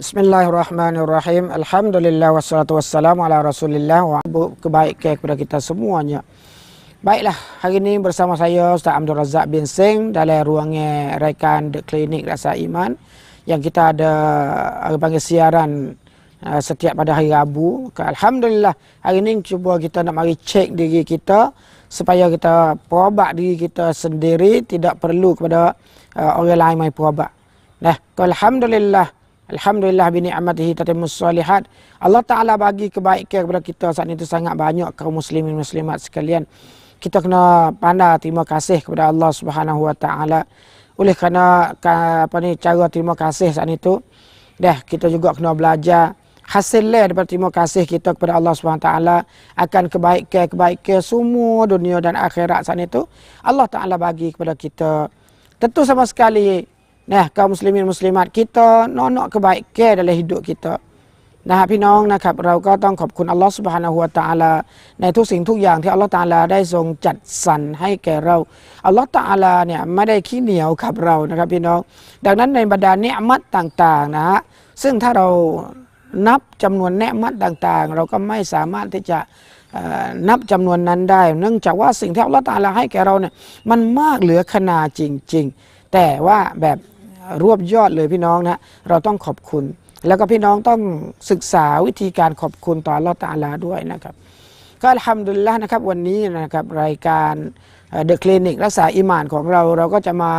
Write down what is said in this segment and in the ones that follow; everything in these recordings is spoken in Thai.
Bismillahirrahmanirrahim. Alhamdulillah wassalatu wassalamu ala Rasulillah wa kebaik kepada kita semuanya. Baiklah, hari ini bersama saya Ustaz Abdul Razak bin Singh dalam ruangnya raikan The Clinic Rasa Iman yang kita ada apa panggil siaran uh, setiap pada hari Rabu. Alhamdulillah, hari ini cuba kita nak mari cek diri kita supaya kita perubah diri kita sendiri tidak perlu kepada uh, orang lain mai perubah. Nah, alhamdulillah Alhamdulillah bini amatihi tatimus salihat. Allah Ta'ala bagi kebaikan kepada kita saat itu sangat banyak kaum muslimin muslimat sekalian. Kita kena pandai terima kasih kepada Allah Subhanahu Wa Ta'ala. Oleh kerana apa ni cara terima kasih saat itu. Dah kita juga kena belajar hasilnya daripada terima kasih kita kepada Allah Subhanahu Ta'ala akan kebaikan-kebaikan semua dunia dan akhirat saat itu. Allah Ta'ala bagi kepada kita. Tentu sama sekali Nah, kaum muslimin muslimat kita นอนๆกบายแก้ในฮิดุกิตนะฮะพี่น้องนะครับ เราก็ต้องขอบคุณอัลลอฮฺสุบฮานาหัวตาลา ในทุกสิ่งทุกอย่างที่อัลลอฮฺตาลาได้ทรงจัดสรรให้แก่เราอัลลอฮฺตาลาเนี่ยไม่ได้ขี้เหนียวกับเรานะครับพี่น้อง ดังนั้นในบรรดาเนืมัดต่างๆนะฮะซึ่งถ้าเรานับจำนวนเนืมัดต่างๆ เราก็ไม่สามารถที่จะนับจำนวนนั้นได้ เนื่องจากว่าสิ่งที่อัลลอฮฺตาลาให้แก่เราเนี่ยมันมากเหลือขนาจริง ๆ แต่ว่าแบบ รวบยอดเลยพี่น้องนะเราต้องขอบคุณ แล้วก็พี่น้องต้องศึกษาวิธีการขอบคุณต่อลอตาลาด้วยนะครับ ก็ทำดุลละนะครับวันนี้นะครับรายการเดอะคลินิกรักษาอิมานของเรา เราก็จะมา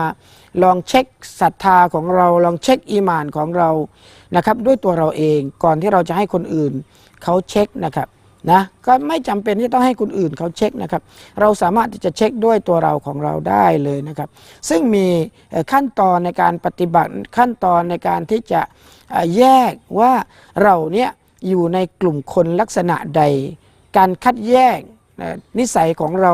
ลองเช็คศรัทธาของเราลองเช็คอิมานของเรานะครับ ด้วยตัวเราเองก่อนที่เราจะให้คนอื่นเขาเช็คนะครับ นะก็ไม่จำเป็นที่ต้องให้คนอื่นเขาเช็คนะครับ เราสามารถที่จะเช็คด้วยตัวเราของเราได้เลยนะครับ ซึ่งมีขั้นตอนในการปฏิบัติขั้นตอนในการที่จะแยกว่าเราเนี่ยอยู่ในกลุ่มคนลักษณะใด การคัดแยกนิสัยของเรา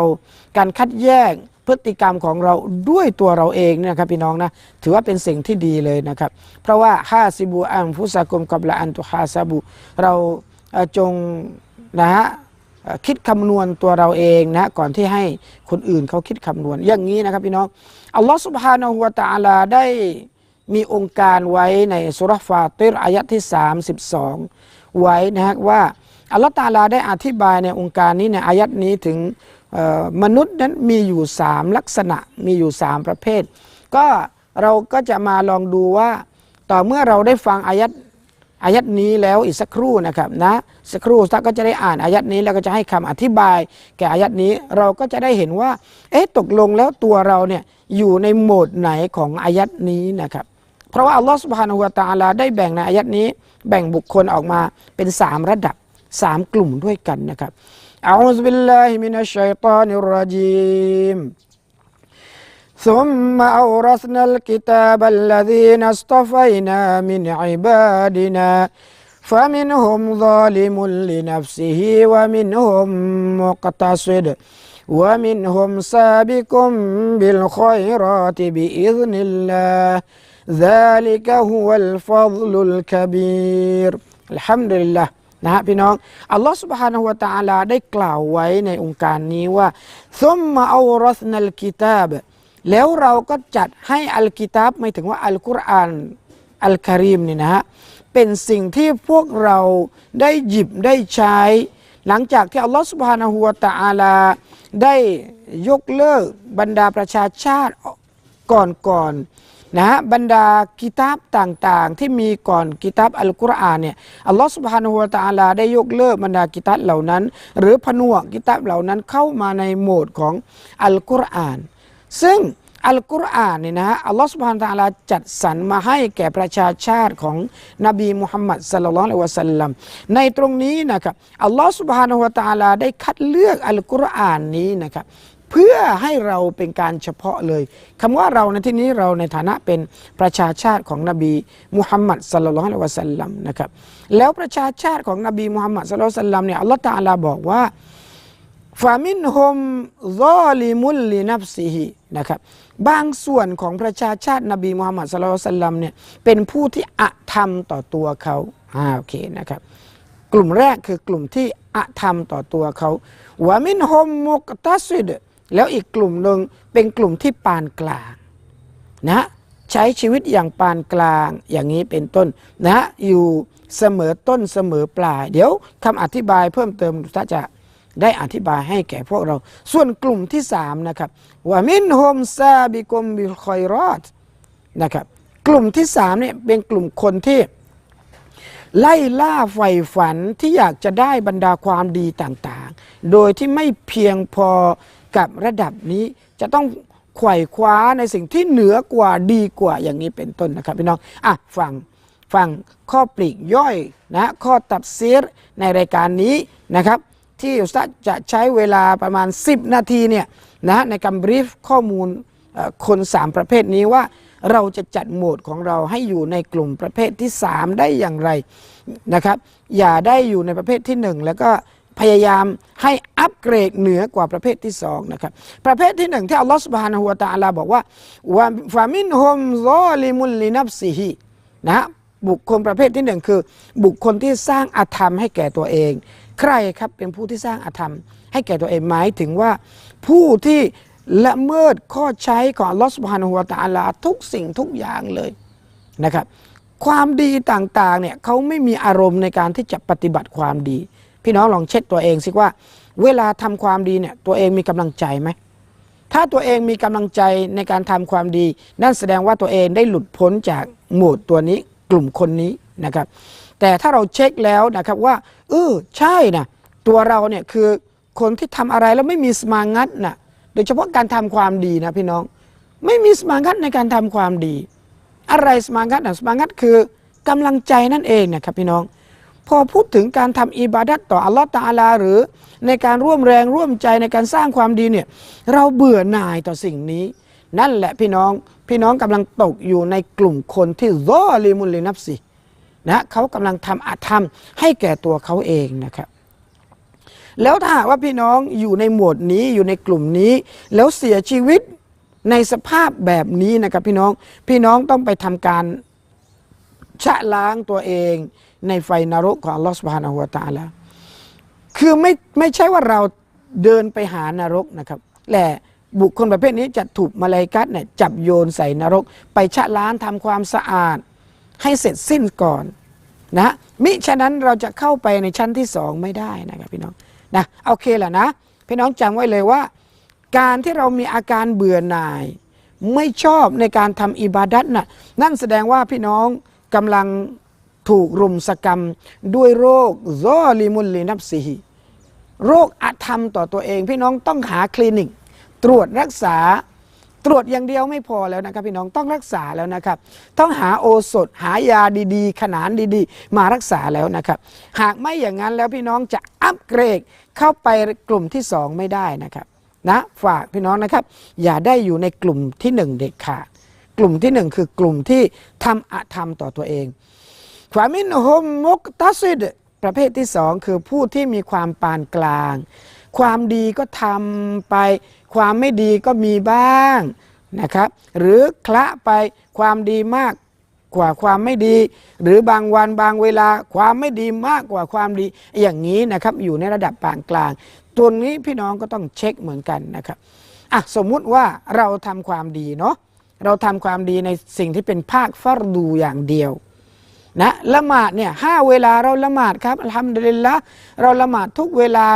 การคัดแยกพฤติกรรมของเราด้วยตัวเราเองนะครับพี่น้องนะถือว่าเป็นสิ่งที่ดีเลยนะครับ เพราะว่าฮาซิบูอัมฟุสากุมกับละอันตุฮาซาบุเราจง นะฮะคิดคำนวณตัวเราเองนะก่อนที่ให้คนอื่นเขาคิดคำนวณอย่างนี้นะครับพี่น้องอัลลอฮฺสุบฮานาหัวตาลาได้มีองค์การไว้ในสุรฟาติรอายะที่ 32 ไว้นะฮะว่าอัลลอฮฺตาลาได้อธิบายในองค์การนี้ในอายัดนี้ถึงมนุษย์นั้นมีอยู่สามลักษณะมีอยู่สามประเภท ก็เราก็จะมาลองดูว่า ต่อเมื่อเราได้ฟังอายัด อายัดนี้แล้วอีกสักครู่นะครับนะสักครู่สักก็จะได้อ่านอายัดนี้แล้วก็จะให้คำอธิบาย แก่อายัดนี้เราก็จะได้เห็นว่า เอ๊ะตกลงแล้วตัวเราเนี่ยอยู่ในโหมดไหนของอายัดนี้นะครับ เพราะว่าอัลลอฮฺสุบฮานาหัวตาลาได้แบ่งในอายัดนี้ แบ่งบุคคลออกมาเป็นสามระดับสามกลุ่มด้วยกันนะครับอัลลอฮฺบิลลาฮิมินัชชัยตานิรรจีม ثم أورثنا الكتاب الذين اصطفينا من عبادنا فمنهم ظالم لنفسه ومنهم مقتصد ومنهم سابق بالخيرات بإذن الله ذلك هو الفضل الكبير الحمد لله นะฮะพี่น้องอัลลอฮฺ سبحانه และ تعالى ได้กล่าวไว้ในองค์การนี้ว่า ثم أورثنا الكتاب แล้วเราก็จัดให้อัลกิตาบไม่ถึงว่าอัลกุรอานอัลคารีมนี่นะฮะเป็นสิ่งที่พวกเราได้หยิบได้ใช้ หลังจากที่อัลลอฮฺสุบฮานาหัวตะอาลา ได้ยกเลิกบรรดาประชาชาติก่อนๆนะฮะบรรดากิตาบต่างๆ ที่มีก่อนกิตาบอัลกุรอานเนี่ยอัลลอฮฺสุบฮานาหัวตะอาลา ได้ยกเลิกบรรดากิตาบเหล่านั้น หรือผนวกกิตาบเหล่านั้นเข้ามาในโหมดของอัลกุรอาน ซึ่งอัลกุรอานเนี่ยนะฮะอัลลอฮฺสุบฮานตะลาจัดสรรมาให้แก่ประชาชาติของนบีมุฮัมมัดสัลลัลลอฮุอะลัยวะสัลลัมในตรงนี้นะครับอัลลอฮฺสุบฮานาวะตะลาได้คัดเลือกอัลกุรอานนี้นะครับเพื่อให้เราเป็นการเฉพาะเลยคำว่าเราในที่นี้เราในฐานะเป็นประชาชาติของนบีมุฮัมมัดสัลลัลลอฮุอะลัยวะสัลลัมนะครับแล้วประชาชาติของนบีมุฮัมมัดสัลลัลลอฮุอะลัยวะสัลลัมเนี่ยอัลลอฮฺตะลาบอกว่า ฟามินฮมซอลิมุลลินับซิฮินะครับบางส่วนของประชาชาตินบีมุฮัมมัดสุลตัลลัมเนี่ยเป็นผู้ที่อะธรรมต่อตัวเขาอ่าโอเคนะครับกลุ่มแรกคือกลุ่มที่อะธรรมต่อตัวเขาวามินฮมมุกตัสิดแล้วอีกกลุ่มหนึ่งเป็นกลุ่มที่ปานกลางนะใช้ชีวิตอย่างปานกลางอย่างนี้เป็นต้นนะฮะอยู่เสมอต้นเสมอปลาย เดี๋ยวคำอธิบายเพิ่มเติมถ้าจะ ได้อธิบายให้แก่พวกเรา ส่วนกลุ่มที่สามนะครับว่ามินโฮมซาบิกมบิลคอยรอดนะครับกลุ่มที่สามเนี่ยเป็นกลุ่มคนที่ ไล่ล่าใฝ่ฝันที่อยากจะได้บรรดาความดีต่างๆ โดยที่ไม่เพียงพอกับระดับนี้จะต้องไขว่คว้าในสิ่งที่เหนือกว่าดีกว่าอย่างนี้เป็นต้นนะครับพี่น้องอะฟังฟังข้อปลีกย่อยนะข้อตับเสียในรายการนี้นะครับ ที่อุสตาดจะใช้เวลาประมาณ 10 นาทีเนี่ยนะในการบรีฟข้อมูลคน 3 ประเภทนี้ว่าเราจะจัดโหมดของเราให้อยู่ในกลุ่มประเภทที่ 3 ได้อย่างไรนะครับอย่าได้อยู่ในประเภทที่ 1 แล้วก็พยายามให้อัปเกรดเหนือกว่าประเภทที่2นะครับประเภทที่ 1 ที่อัลลอฮฺสุบฮานะฮูวะตะอาลาบอกว่าว่าฟามินฮุมซอลิมุลลินับซิฮินะฮะบุคคลประเภทที่หนึ่งคือ บุคคลที่สร้างอาธรรมให้แก่ตัวเอง ใครครับเป็นผู้ที่สร้างอาธรรม ให้แก่ตัวเองหมายถึงว่า ผู้ที่ละเมิดข้อใช้ของลอสบฮานะฮูวตาลาทุกสิ่งทุกอย่างเลยนะครับ ความดีต่างๆเนี่ยเขาไม่มีอารมณ์ในการที่จะปฏิบัติความดี พี่น้องลองเช็คตัวเองสิว่า เวลาทำความดีเนี่ยตัวเองมีกำลังใจไหมถ้าตัวเองมีกำลังใจในการทำความดี นั่นแสดงว่าตัวเองได้หลุดพ้นจากหมวดตัวนี้กลุ่มคนนี้นะครับ แต่ถ้าเราเช็คแล้วนะครับว่าเออใช่นะตัวเราเนี่ยคือคนที่ทำอะไรแล้วไม่มีสมางัดนะโดยเฉพาะการทำความดีนะพี่น้อง ไม่มีสมางัดในการทำความดี อะไรสมางัดนะสมางัดคือกำลังใจนั่นเองนะครับพี่น้อง พอพูดถึงการทำอิบาดัตต่ออัลลอฮ์ตะอาลา หรือในการร่วมแรงร่วมใจในการสร้างความดีเนี่ยเราเบื่อหน่ายต่อสิ่งนี้ นั่นแหละพี่น้องพี่น้องกำลังตกอยู่ในกลุ่มคนที่รอลิมุลลินับสิ นะเขากำลังทำอาธรรมให้แก่ตัวเขาเองนะครับแล้วถ้าหากว่าพี่น้องอยู่ในหมวดนี้อยู่ในกลุ่มนี้ แล้วเสียชีวิตในสภาพแบบนี้นะครับพี่น้องพี่น้องต้องไปทำการชะล้างตัวเองในไฟนรกของลอสบานะฮูวตะอาลาคือไม่ไม่ใช่ว่าเราเดินไปหานรกนะครับแต่บุคคลประเภทนี้จะถูกมาลาอิกัดเนี่ยจับโยนใส่นรก ไปชะล้างทำความสะอาด ให้เสร็จสิ้นก่อนนะมิฉะนั้นเราจะเข้าไปในชั้นที่สองไม่ได้นะครับพี่น้องนะโอเคแหละนะ พี่น้องจำไว้เลยว่า การที่เรามีอาการเบื่อหน่าย ไม่ชอบในการทำอิบาดัตน่ะนั่นแสดงว่าพี่น้องกำลังถูกรุมสกรรมด้วยโรคซอลิมุลลินับซีโรคอธรรมต่อตัวเอง พี่น้องต้องหาคลินิก ตรวจรักษา ตรวจอย่างเดียวไม่พอแล้วนะครับพี่น้องต้องรักษาแล้วนะครับ ต้องหาโอสถหายาดีๆ ขนานดีๆ มารักษาแล้วนะครับ หากไม่อย่างนั้นแล้วพี่น้องจะอัปเกรดเข้าไปกลุ่มที่สองไม่ได้นะครับนะฝากพี่น้องนะครับ อย่าได้อยู่ในกลุ่มที่หนึ่งเด็ดขาดกลุ่มที่หนึ่งคือกลุ่มที่ทำอาธรรมต่อตัวเองฟามินฮุมมุกตัสิดประเภทที่สองคือผู้ที่มีความปานกลาง ความดีก็ทำไป ความไม่ดีก็มีบ้างนะครับ หรือคละไปความดีมากกว่าความไม่ดี หรือบางวันบางเวลาความไม่ดีมากกว่าความดี อย่างนี้นะครับอยู่ในระดับปานกลาง ตัวนี้พี่น้องก็ต้องเช็คเหมือนกันนะครับอะสมมุติว่าเราทำความดีเนาะเราทำความดีในสิ่งที่เป็นภาคฟัรดูอย่างเดียวนะละหมาดเนี่ยห้าเวลาเราละหมาดครับอัลฮัมดุลิลละเราละหมาดทุกเวลา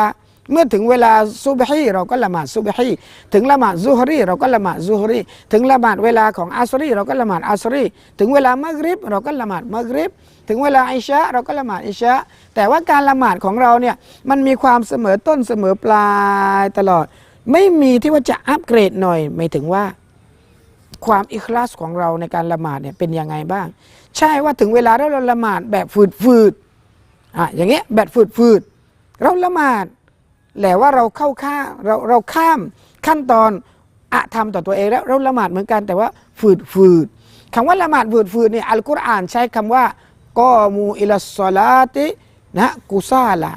เมื่อถึงเวลาซุบฮีเราก็ละหมาดซุบฮีถึงละหมาดซุฮรีเราก็ละหมาดซุฮรีถึงละหมาดเวลาของอัสรีเราก็ละหมาดอัสรีถึงเวลามะกริบเราก็ละหมาดมะกริบถึงเวลาอิชะเราก็ละหมาดอิชะแต่ว่าการละหมาดของเราเนี่ยมันมีความเสมอต้นเสมอปลายตลอด ไม่มีที่ว่าจะอัปเกรดหน่อยไม่ถึงว่า ความอิคลาสของเราในการละหมาดเนี่ยเป็นยังไงบ้าง ใช่ว่าถึงเวลาแล้วเราละหมาดแบบฝืดฝืดอะอย่างเงี้ยแบบฝืดฝืดเราละหมาด แต่ว่าเราเข้าข้าเราเราข้ามขั้นตอนอะทำต่อตัวเองแล้วเราละหมาดเหมือนกันแต่ว่าฝืดฝืดคำว่าละหมาดฝืดฝืดเนี่ยอัลกุรอานใช้คำว่ากอมูอิลสลาตินะกุซาละ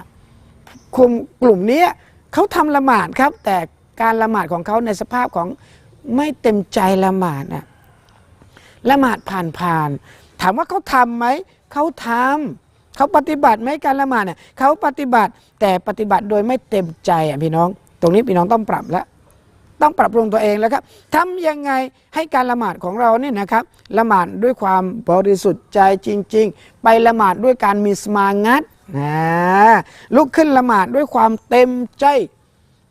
กลุ่มกลุ่มนี้เขาทำละหมาดครับ แต่การละหมาดของเขาในสภาพของไม่เต็มใจละหมาดนะละหมาดผ่านผ่านถามว่าเขาทำไหมเขาทำ เขาปฏิบัติไหมการละหมาดเนี่ยเขาปฏิบัติแต่ปฏิบัติโดยไม่เต็มใจอะพี่น้อง ตรงนี้พี่น้องต้องปรับแล้วต้องปรับปรุงตัวเองแล้วครับทำยังไงให้การละหมาดของเราเนี่ยนะครับละหมาดด้วยความบริสุทธิ์ใจจริง ๆ ไปละหมาดด้วยการมีสมางัดนะลุกขึ้นละหมาดด้วยความเต็มใจ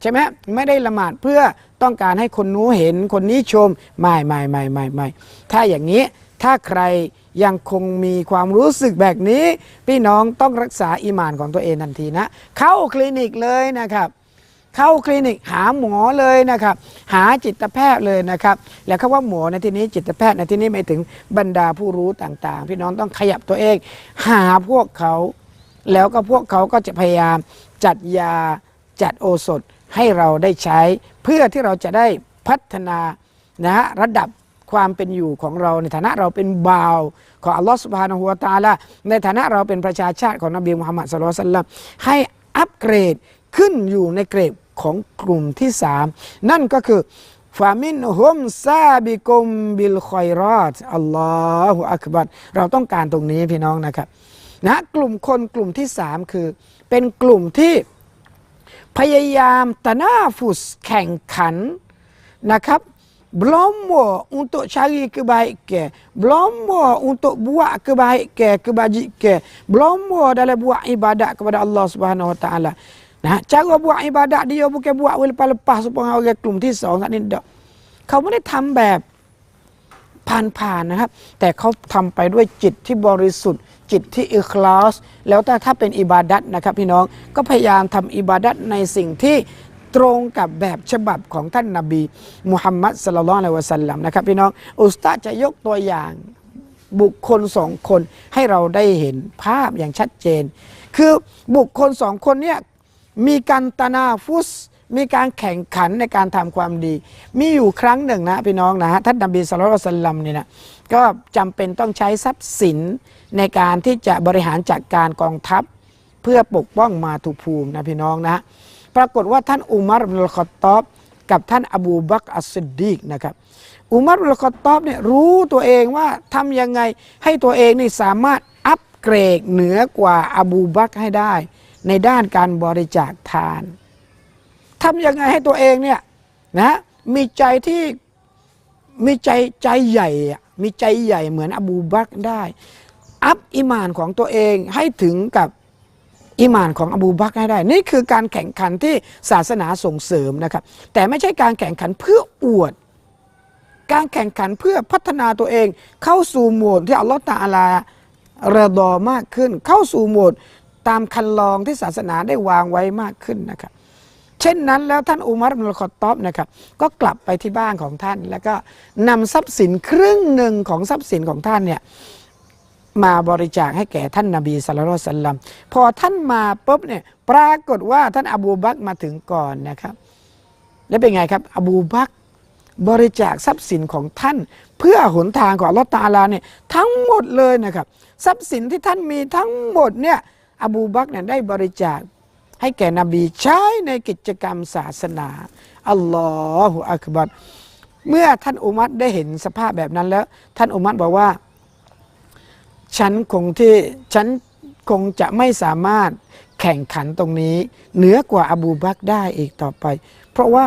ใช่ไหมไม่ได้ละหมาดเพื่อ ต้องการให้คนนู้นเห็นคนนี้ชมไม่ไม่ไม่ไม่ไม่ถ้าอย่างนี้ถ้าใครยังคงมีความรู้สึกแบบนี้ พี่น้องต้องรักษาอีมานของตัวเองทันทีนะ เข้าคลินิกเลยนะครับ เข้าคลินิกหาหมอเลยนะครับ หาจิตแพทย์เลยนะครับ แล้วคำว่าหมอในที่นี้จิตแพทย์ในที่นี้หมายถึงบรรดาผู้รู้ต่างๆ พี่น้องต้องขยับตัวเอง หาพวกเขา แล้วก็พวกเขาก็จะพยายามจัดยาจัดโอสถ ให้เราได้ใช้ เพื่อที่เราจะได้พัฒนานะฮะระดับความเป็นอยู่ของเราในฐานะเราเป็นบ่าว ของอัลลอฮฺสุบฮานะฮูวตาลาในฐานะเราเป็นประชาชาติของนบีมุฮัมมัดสุลลัลสัลลัมให้อัปเกรดขึ้นอยู่ในเกรดของกลุ่มที่สามนั่นก็คือฟามินฮุมซาบิกุมบิลคอยรอดอัลลอฮฺอักบัรเราต้องการตรงนี้พี่น้องนะครับนะกลุ่มคนกลุ่มที่สามคือเป็นกลุ่มที่ พยายามตะนาฟุสแข่งขันนะครับ belum untuk cari kebaikan belum untuk buat kebaikan kebajikan belum dalam buat ibadat kepada Allah Subhanahu Wa Taala nah cara buat ibadat dia bukan buat lepas-lepas supaya orang กลุ่มที่สองนั่ ผ่านๆนะครับ แต่เขาทำไปด้วยจิตที่บริสุทธิ์ จิตที่อิคลาส แล้วถ้าถ้าเป็นอิบาดัตนะครับพี่น้องก็พยายามทำอิบาดัตในสิ่งที่ตรงกับแบบฉบับของท่านนาบีมุฮัมมัดสลลัลลอฮุอะลัยวะสัลลัมนะครับพี่น้องอุสตาจะยกตัวอย่างบุคคลสองคนให้เราได้เห็นภาพอย่างชัดเจน คือบุคคลสองคนเนี่ยมีการตนาฟุส มีการแข่งขันในการทำความดี มีอยู่ครั้งหนึ่งนะพี่น้องนะฮะท่านนบีสุลต่านสัลลัมเนี่ยนะก็จำเป็นต้องใช้ทรัพย์สินในการที่จะบริหารจัดการกองทัพ เพื่อปกป้องมาตุภูมินะพี่น้องนะปรากฏว่าท่านอุมารอับดุลคอตอบกับท่านอบูบักอัสซิดดีกนะครับอุมารอับดุลคอตอบเนี่ยรู้ตัวเองว่าทำยังไงให้ตัวเองนี่สามารถอัปเกรดเหนือกว่าอบูบักให้ได้ ในด้านการบริจาคทาน ทำยังไงให้ตัวเองเนี่ยนะมีใจที่มีใจใจใหญ่อะมีใจใหญ่เหมือนอบูบักได้ อัพอิมานของตัวเองให้ถึงกับอิมานของอบูบักให้ได้ นี่คือการแข่งขันที่ศาสนาส่งเสริมนะครับ แต่ไม่ใช่การแข่งขันเพื่ออวด การแข่งขันเพื่อพัฒนาตัวเอง เข้าสู่โหมดที่อัลลอฮฺตะอาลาระดอมากขึ้น เข้าสู่โหมดตามคันลองที่ศาสนาได้วางไว้มากขึ้นนะครับ เช่นนั้นแล้วท่านอุมัรอิบนุลคอตอบนะครับก็กลับไปที่บ้านของท่าน แล้วก็นำทรัพย์สินครึ่งหนึ่งของทรัพย์สินของท่านเนี่ยมาบริจาคให้แก่ท่านนาบีสุลต่านสัลลัมพอท่านมาปุ๊บเนี่ยปรากฏว่าท่านอบูบักมาถึงก่อนนะครับ แล้วเป็นไงครับ อบูบักบริจาคทรัพย์สินของท่าน เพื่อหนทางของลอฮฺตาลาเนี่ยทั้งหมดเลยนะครับ ทรัพย์สินที่ท่านมีทั้งหมดเนี่ยอบูบักเนี่ยได้บริจาค ให้แก่นบีใช้ในกิจกรรมศาสนาอัลลอฮฺอักบัรเมื่อท่านอุมัตได้เห็นสภาพแบบนั้นแล้ว ท่านอุมัตบอกว่า ฉันคงที่ฉันคงจะไม่สามารถแข่งขันตรงนี้เหนือกว่าอบูบักได้อีกต่อไป เพราะว่า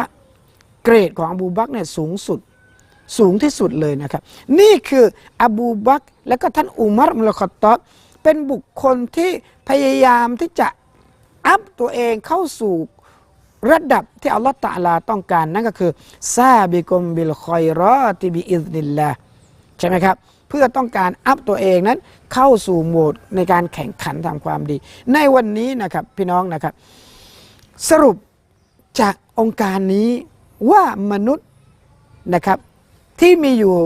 เกรดของอบูบักเนี่ยสูงสุดสูงที่สุดเลยนะครับ นี่คืออบูบักและก็ท่านอุมัรมุลคอตตอเป็นบุคคลที่พยายามที่จะ อัพตัวเองเข้าสู่ระดับที่อัลลอฮฺตะอาลาต้องการนั่นก็คือซาบิกุมบิลคอยรอติบิอิซนิลลาใช่ไหมครับ เพื่อต้องการอัพตัวเองนั้นเข้าสู่โหมดในการแข่งขันทำความดี ในวันนี้นะครับพี่น้องนะครับ สรุปจากองค์การนี้ว่ามนุษย์นะครับที่มีอยู่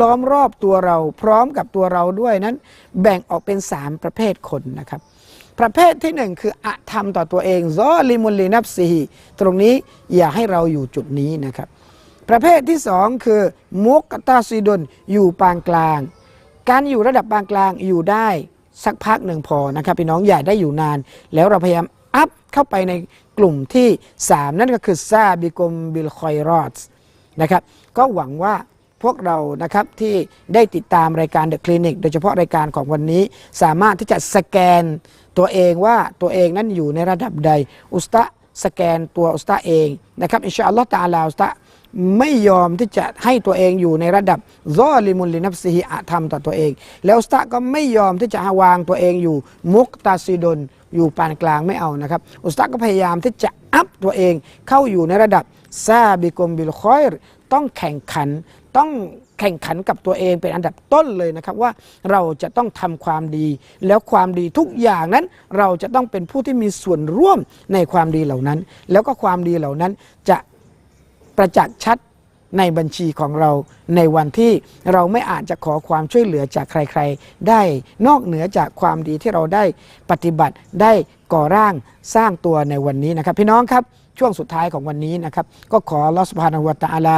ล้อมรอบตัวเรา พร้อมกับตัวเราด้วยนั้น แบ่งออกเป็นสามประเภทคนนะครับ ประเภทที่หนึ่งคืออะธรรมต่อตัวเองซอลิมุลลีนับซีตรงนี้อย่าให้เราอยู่จุดนี้นะครับ ประเภทที่สองคือมุกตาซีดนอยู่ปานกลาง การอยู่ระดับปานกลางอยู่ได้สักพักหนึ่งพอนะครับพี่น้องอย่าได้อยู่นาน แล้วเราพยายามอัพเข้าไปในกลุ่มที่ 3 นั่นก็คือซาบิกมบิลคอยรอดนะครับก็หวังว่าพวกเรานะครับที่ได้ติดตามรายการ The Clinic โดยเฉพาะรายการของวันนี้ สามารถที่จะสแกน ตัวเองว่าตัวเองนั้นอยู่ในระดับใด อุสตะสแกนตัวอุสตาเองนะครับอินชาอัลลอฮ์ตะอาลาอุสตาไม่ยอมที่จะให้ตัวเองอยู่ในระดับซอลิมุลลินับซิฮิอาธรรมต่อตัวเอง แล้วอุสตาก็ไม่ยอมที่จะวางตัวเองอยู่มุกตาซิดนอยู่ปานกลางไม่เอานะครับ อุสตาก็พยายามที่จะอัพตัวเองเข้าอยู่ในระดับซาบิกมบิลคอยรต้องแข่งขัน ต้องแข่งขันกับตัวเองเป็นอันดับต้นเลยนะครับว่าเราจะต้องทำความดี แล้วความดีทุกอย่างนั้น เราจะต้องเป็นผู้ที่มีส่วนร่วมในความดีเหล่านั้น แล้วก็ความดีเหล่านั้นจะประจักษ์ชัดในบัญชีของเราในวันที่เราไม่อาจจะขอความช่วยเหลือจากใคร ๆ ได้นอกเหนือจากความดีที่เราได้ปฏิบัติได้ก่อร่างสร้างตัวในวันนี้นะครับ พี่น้องครับช่วงสุดท้ายของวันนี้นะครับ ก็ขอลอสพานวตาลา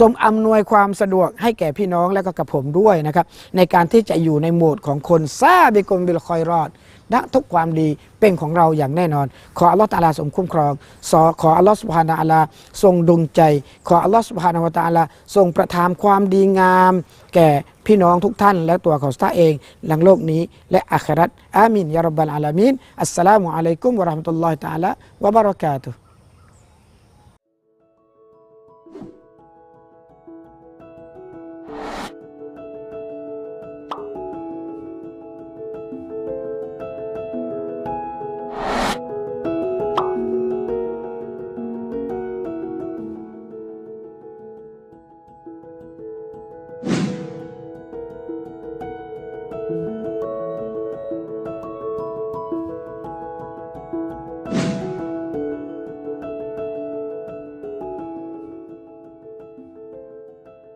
ทรงอำนวยความสะดวกให้แก่พี่น้องและก็กับผมด้วยนะครับ ในการที่จะอยู่ในโหมดของคนซาบิกลบิลคอยรอดนะทุกความดีเป็นของเราอย่างแน่นอน ขออัลลอฮฺตาลาทรงคุ้มครองสอขออัลลอฮฺสุบฮานาอัลลาทรงดลใจ ขออัลลอฮฺสุบฮานาวตาลาทรงประทานความดีงาม แก่พี่น้องทุกท่าน และตัวของท่านเอง หลังโลกนี้ และอัครัตอามินยารบัลอาลามินอัสสลามุอะลัยกุมวะราะห์มะตุลลอฮิตาลาวะบะเราะกาตุ